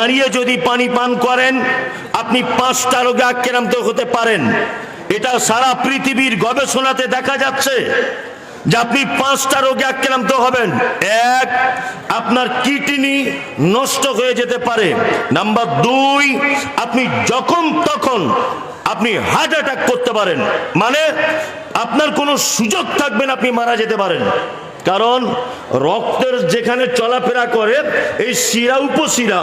দাঁড়িয়ে যদি পানি পান করেন, আপনি পাঁচটা রোগে আক্রান্ত হতে পারেন। এটা সারা পৃথিবীর গবেষণাতে দেখা যাচ্ছে যে আপনি পাঁচটা রোগে আক্রান্ত হবেন। এক, আপনার কিডনি নষ্ট হয়ে যেতে পারে। নাম্বার দুই, আপনি যখন তখন আপনি হার্ট অ্যাটাক করতে পারেন। মানে আপনার কোনো সুযোগ থাকবে না আপনি মারা যেতে পারেন। কারণ রক্তের যেখানে চলাফেরা করে, এই শিরা উপশিরা,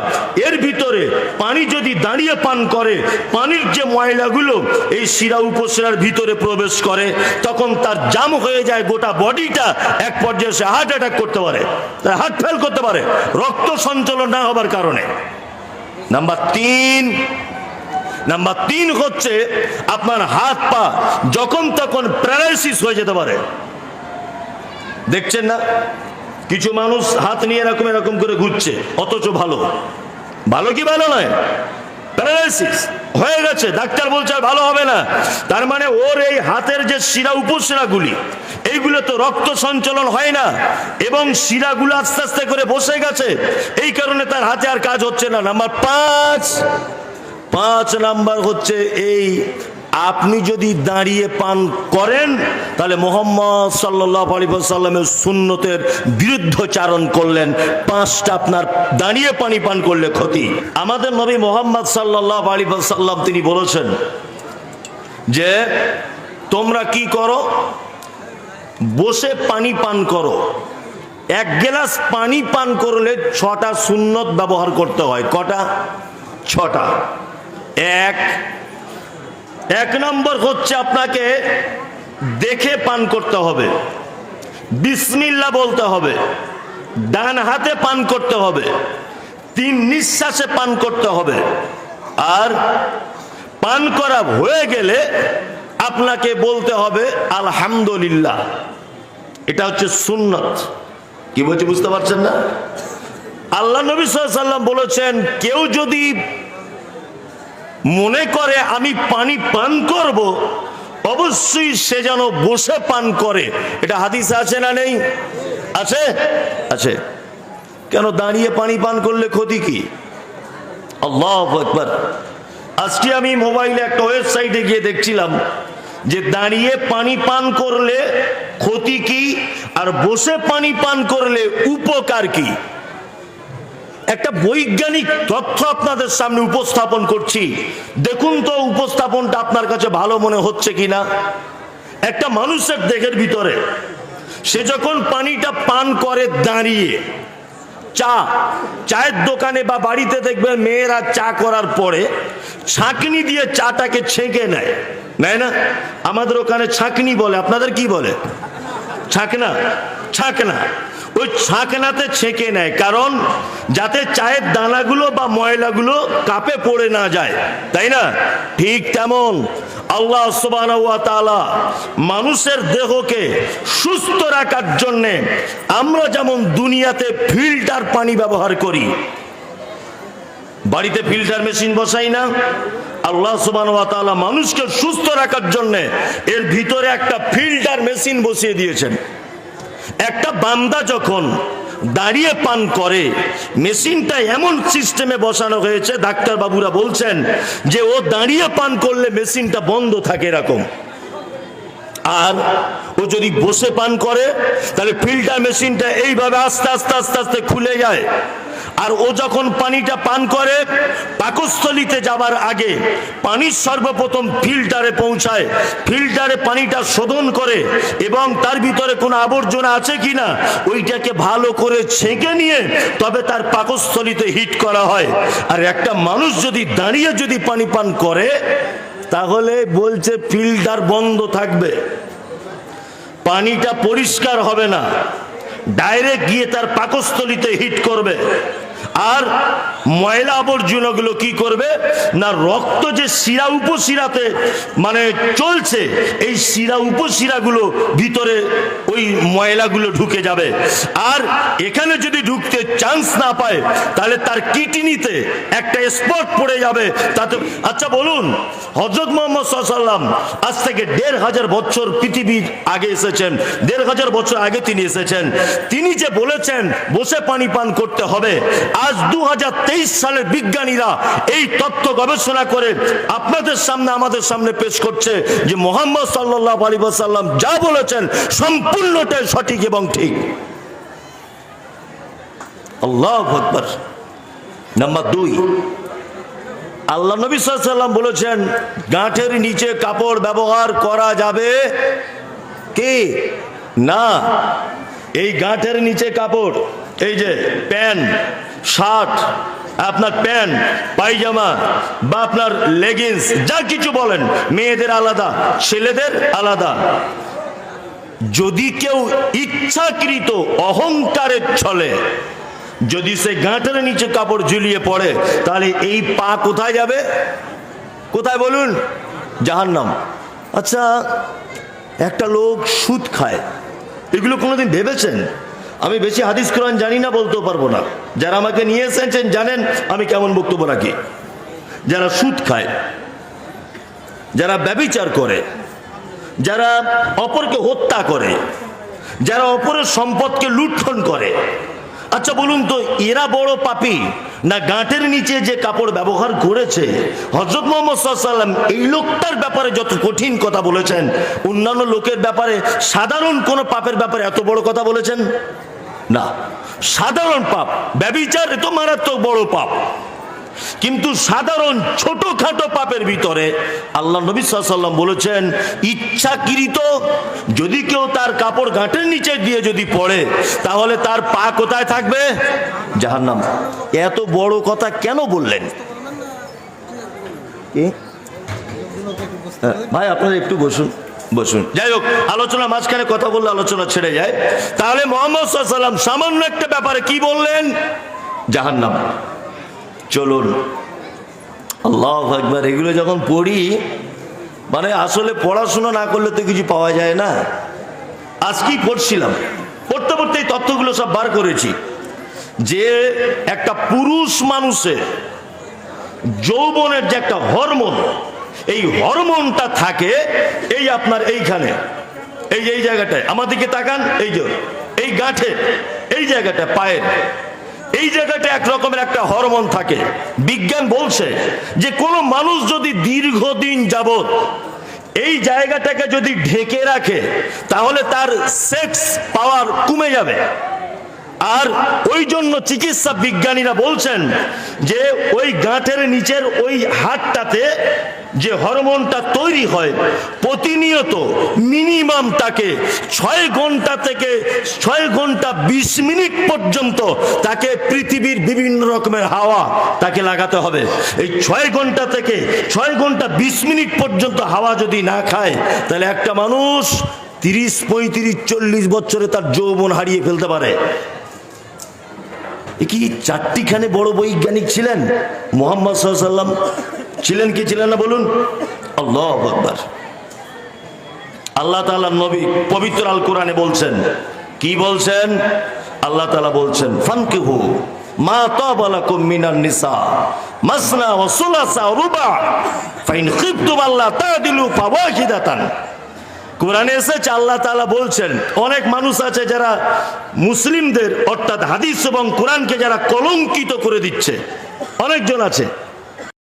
এর ভিতরে পানি যদি দাঁড়িয়ে পান করে, পানির যে ময়লাগুলো এই শিরা উপশিরার ভিতরে প্রবেশ করে, তখন তার জাম হয়ে যায় গোটা বডিটা, এক পর্যায়ে সে হার্ট অ্যাটাক করতে পারে, তার হার্ট ফেল করতে পারে, রক্ত সঞ্চালন না হবার কারণে। নাম্বার তিন নাম্বার তিন হচ্ছে আপনার হাত পা যখন তখন প্যারালাইসিস হয়ে যেতে পারে। দেখছেন না? কিছু মানুষ হাত নিয়ে এরকম এরকম করে ঘুরছে, অথচ ভালো। ভালো কি ভালো নয়? প্যারালাইসিস হয়ে গেছে, ডাক্তার বলছে আর ভালো হবে না। তার মানে ওর এই হাতের যে শিরা উপশিরাগুলি, এইগুলো তো রক্ত সঞ্চালন হয় না, এবং শিরাগুলো আস্তে আস্তে করে বসে গেছে। এই কারণে তার হাতে আর কাজ হচ্ছে না। নাম্বার পাঁচ পাঁচ নাম্বার হচ্ছে এই আপনি যদি দাঁড়িয়ে পান করেন, তাহলে মোহাম্মদ সাল্লাহ আলী সাল্লামের সুন্নতের বিরুদ্ধচারণ করলেন। পাঁচটা আপনার দাঁড়িয়ে পানি পান করলে ক্ষতি। আমাদের নবী মোহাম্মদ সাল্লাহ আলী সাল্লাম তিনি বলেছেন যে, তোমরা কি করো? বসে পানি পান করো। এক গ্লাস পানি পান করলে ছটা সুন্নত ব্যবহার করতে হয়। কটা? ছটা। এক এক নম্বর হচ্ছে আপনাকে দেখে পান করতে হবে। বিসমিল্লা বলতে হবে। ডান হাতে পান করতে হবে। তিন নিঃশ্বাসে পান করতে হবে। আর পান করা হয়ে গেলে আপনাকে বলতে হবে, আলহামদুলিল্লাহ। এটা হচ্ছে সুন্নত। কি বলছে বুঝতে পারছেন না? আল্লাহ নবী সাল্লাম বলেছেন, কেউ যদি মনে করে আমি পানি পান করব, অবশ্যই সে যেন বসে পান করে। এটা হাদিস আছে না নেই? আছে? আছে। কেন দাঁড়িয়ে পানি পান করলে ক্ষতি কি? আল্লাহ একবার আজকে আমি মোবাইলে একটা ওয়েবসাইটে গিয়ে দেখছিলাম যে দাঁড়িয়ে পানি পান করলে ক্ষতি কি আর বসে পানি পান করলে উপকার কি? একটা বৈজ্ঞানিক তথ্য আপনাদের সামনে উপস্থাপন করছি। দেখুন তো উপস্থাপনটা আপনার কাছে ভালো মনে হচ্ছে কিনা? একটা মানুষের দেহের ভিতরে সে যখন পানিটা পান করে দাঁড়িয়ে, চা, চায়ের দোকানে বা বাড়িতে দেখবেন মেয়েরা চা করার পরে ছাঁকনি দিয়ে চাটাকে ছেঁকে নেয়। নেয় না? আমাদের ওখানে ছাঁকনি বলে। আপনাদের কি বলে? ছাঁকনা? ছাঁকনা। ওই ছাঁকনাতে ছেঁকে নেয়, কারণ যাতে চায়ের দানাগুলো বা ময়লাগুলো কাপে পড়ে না যায়, তাই না? ঠিক তেমন আল্লাহ তাআলা মানুষের দেহকে সুস্থ রাখার জন্যে আমরা যেমন দুনিয়াতে ফিল্টার পানি ব্যবহার করি, বাড়িতে ফিল্টার মেশিন বসাই না, আল্লাহ সুবান মানুষকে সুস্থ রাখার জন্য এর ভিতরে একটা ফিল্টার মেশিন বসিয়ে দিয়েছেন। একটা বান্দা যখন দাঁড়িয়ে পান করে, মেশিনটা এমন সিস্টেমে বসানো হয়েছে, ডাক্তার বাবুরা বলছেন যে ও দাঁড়িয়ে পান করলে মেশিনটা বন্ধ থাকে এরকম। আর ও যদি বসে পান করে, তাহলে ফিল্টার মেশিনটা এইভাবে আস্তে আস্তে আস্তে আস্তে খুলে যায়। আর ও যখন পানিটা পান করে, পাকস্থলিতে যাবার আগে পানির সর্বপ্রথম ফিল্টারে পৌঁছায়। ফিল্টারে পানিটা শোধন করে এবং তার ভিতরে কোনো আবর্জনা আছে কিনা, ওইটাকে ভালো করে ছেঁকে নিয়ে তবে তার পাকস্থলিতে হিট করা হয়। আর একটা মানুষ যদি দাঁড়িয়ে যদি পানি পান করে, তাহলে বলছে ফিল্টার বন্ধ থাকবে। পানিটা পরিষ্কার হবে না। ডাইরেক্ট গিয়ে তার পাকস্থলিতে হিট করবে। আর ময়লা আবর্জনাগুলো কি করবে? না রক্ত যে শিরা উপশিরাতে মানে চলছে, এই শিরা উপশিরাগুলো ভিতরে ওই ময়লাগুলো ঢুকে যাবে। আর এখানে যদি ঢুকতে চান্স না পায়, তাহলে তার কিডনিতে একটা স্পট পড়ে যাবে। তাতে আচ্ছা বলুন হজরত মোহাম্মদ সাল্লাম আজ থেকে দেড় হাজার বছর পৃথিবীর আগে এসেছেন, দেড় হাজার বছর আগে তিনি এসেছেন। তিনি যে বলেছেন, বসে পানি পান করতে হবে, আজ দু হাজার সালের বিজ্ঞানীরা এই তথ্য গবেষণা করে আপনাদের সামনে, আমাদের সামনে পেশ করছে যে মোহাম্মদ সাল্লাহ আলী সাল্লাম যা বলেছেন সম্পূর্ণটাই সঠিক এবং ঠিক। আল্লাহ আকবর। নাম্বার দুই, আল্লাহ নবী সাল্লাম বলেছেন গাঁঠের নিচে কাপড় ব্যবহার করা যাবে কি? না। এই গাঁঠের নিচে কাপড়, এই যে প্যান্ট, শার্ট আপনার প্যান্ট, পায়জামা বা আপনার লেগিংস, যা কিছু বলেন, মেয়েদের আলাদা, ছেলেদের আলাদা। যদি কেউ ইচ্ছাকৃত অহংকারের ছলে, যদি সে গাঁটের নিচে কাপড় ঝুলিয়ে পড়ে, তাহলে এই পা কোথায় যাবে? কোথায় বলুন? জাহান্নাম। আচ্ছা একটা লোক সুদ খায়। এগুলো কোনোদিন ভেবেছেন? আমি বেশি হাদিস কোরআন জানি না, বলতেও পারব না। যারা আমাকে নিয়ে এসেছেন জানেন আমি কেমন বক্তব্য রাখি। যারা সুদ খায়, যারা ব্যবিচার করে, যারা অপরকে হত্যা করে, যারা অপরের সম্পদকে লুণ্ঠন করে। আচ্ছা বলুন তো, এরা বড় পাপি না গাঁটের নিচে যে কাপড় ব্যবহার করেছে? হজরত মোহাম্মদ সাল্লাম এই লোকটার ব্যাপারে যত কঠিন কথা বলেছেন, অন্যান্য লোকের ব্যাপারে সাধারণ কোনো পাপের ব্যাপারে এত বড় কথা বলেছেন? না সাধারণ পাপ ব্যবিচার তো মারাত্মক বড় পাপ। কিন্তু সাধারণ ছোটখাটো পাপের ভিতরে আল্লাহ নবী সাল্লাম বলেছেন ইচ্ছাকৃত যদি কেউ তার কাপড় ঘাটের নিচে দিয়ে যদি পড়ে তাহলে তার পা কোথায় থাকবে? জাহান্নাম। এত বড় কথা কেন বললেন? হ্যাঁ, ভাই আপনারা একটু বসুন। বসুন। যাই হোক আলোচনা মাঝখানে কথা বললে আলোচনা ছেড়ে যায়। তাহলে মোহাম্মদ সাল্লাম সামান্য একটা ব্যাপারে কি বললেন? জাহান্নাম। চলুন। আল্লাহ একবার এগুলো যখন পড়ি মানে আসলে পড়াশোনা না করলে তো কিছু পাওয়া যায় না। আজকেই পড়ছিলাম। পড়তে পড়তে এই তথ্যগুলো সব বার করেছি। যে একটা পুরুষ মানুষের যৌবনের যে একটা হরমোন এই হরমোনটা থাকে এই আপনার এইখানে, এই এই জায়গাটায়। আমার দিকে তাকান, এই যে, এই গাঁঠে, এই জায়গাটা, পায়ের। এই জায়গাটা এক রকমের একটা হরমোন থাকে। বিজ্ঞান বলছে যে কোনো মানুষ যদি দীর্ঘদিন যাবত এই জায়গাটাকে যদি ঢেকে রাখে, তাহলে তার সেক্স পাওয়ার কমে যাবে। আর ওই জন্য চিকিৎসা বিজ্ঞানীরা বলছেন যে ওই গাঁটের নিচের ওই হাটটাতে যে হরমোনটা তৈরি হয়, প্রতিনিয়ত মিনিমাম তাকে ছয় ঘণ্টা থেকে ছয় ঘণ্টা বিশ মিনিট পর্যন্ত তাকে পৃথিবীর বিভিন্ন রকমের হাওয়া তাকে লাগাতে হবে। এই ছয় ঘণ্টা থেকে ছয় ঘণ্টা বিশ মিনিট পর্যন্ত হাওয়া যদি না খায়, তাহলে একটা মানুষ তিরিশ, পঁয়ত্রিশ, চল্লিশ বছরে তার যৌবন হারিয়ে ফেলতে পারে। কি চারটিখানে বড় বৈজ্ঞানিক ছিলেন? মোহাম্মদ সাল্লাম ছিলেন কি ছিলেন না বলুন? আল্লাহ আকবার। আল্লাহ তাআলা নবী পবিত্র আল কোরআনে বলছেন, কি বলছেন? আল্লাহ তাআলা বলছেন, ফানকিহু মা তাবালাকুম মিনান কোরআনে এসেছে, আল্লাহ তালা বলছেন, অনেক মানুষ আছে যারা মুসলিমদের, অর্থাৎ হাদিস এবং কোরআনকে যারা কলঙ্কিত করে দিচ্ছে। অনেকজন আছে।